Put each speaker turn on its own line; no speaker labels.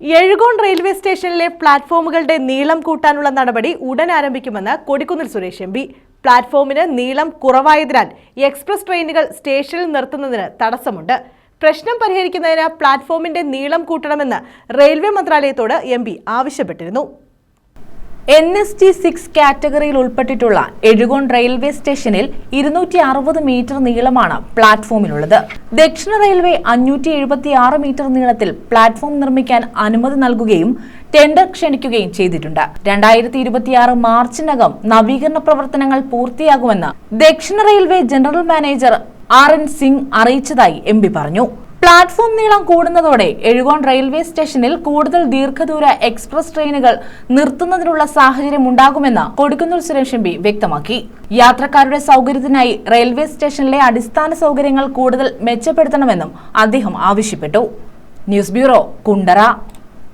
Ezhukone railway സ്റ്റേഷനിലെ പ്ലാറ്റ്ഫോമുകളുടെ നീളം കൂട്ടാനുള്ള നടപടി ഉടൻ ആരംഭിക്കുമെന്ന് കൊടിക്കുന്നിൽ സുരേഷ് എം പി. പ്ലാറ്റ്ഫോമിന് നീളം കുറവായതിനാൽ എക്സ്പ്രസ് ട്രെയിനുകൾ സ്റ്റേഷനിൽ നിർത്തുന്നതിന് തടസ്സമുണ്ട്. പ്രശ്നം പരിഹരിക്കുന്നതിന് പ്ലാറ്റ്ഫോമിന്റെ നീളം കൂട്ടണമെന്ന് റെയിൽവേ മന്ത്രാലയത്തോട് എം ആവശ്യപ്പെട്ടിരുന്നു.
എൻ എസ് ടി സിക്സ് കാറ്റഗറിയിൽ ഉൾപ്പെട്ടിട്ടുള്ള എഴുകോൺ റെയിൽവേ സ്റ്റേഷനിൽ ഇരുന്നൂറ്റി അറുപത് മീറ്റർ നീളമാണ് പ്ലാറ്റ്ഫോമിനുള്ളത് ദക്ഷിണ റെയിൽവേ അഞ്ഞൂറ്റി എഴുപത്തി ആറ് മീറ്റർ നീളത്തിൽ പ്ലാറ്റ്ഫോം നിർമ്മിക്കാൻ അനുമതി നൽകുകയും ടെൻഡർ ക്ഷണിക്കുകയും ചെയ്തിട്ടുണ്ട്. രണ്ടായിരത്തി ഇരുപത്തിയാറ് മാർച്ചിനകം നവീകരണ പ്രവർത്തനങ്ങൾ പൂർത്തിയാകുമെന്ന് ദക്ഷിണ railway general manager R N Singh അറിയിച്ചതായി എം പറഞ്ഞു. പ്ലാറ്റ്ഫോം നീളം കൂടുന്നതോടെ എഴുകോൺ റെയിൽവേ സ്റ്റേഷനിൽ കൂടുതൽ ദീർഘദൂര എക്സ്പ്രസ് ട്രെയിനുകൾ നിർത്തുന്നതിനുള്ള സാഹചര്യം ഉണ്ടാകുമെന്ന് കൊടിക്കുന്നിൽ സുരേഷ് എം വ്യക്തമാക്കി. യാത്രക്കാരുടെ സൗകര്യത്തിനായി റെയിൽവേ സ്റ്റേഷനിലെ അടിസ്ഥാന സൗകര്യങ്ങൾ കൂടുതൽ മെച്ചപ്പെടുത്തണമെന്നും അദ്ദേഹം ആവശ്യപ്പെട്ടു. News bureau Kundara.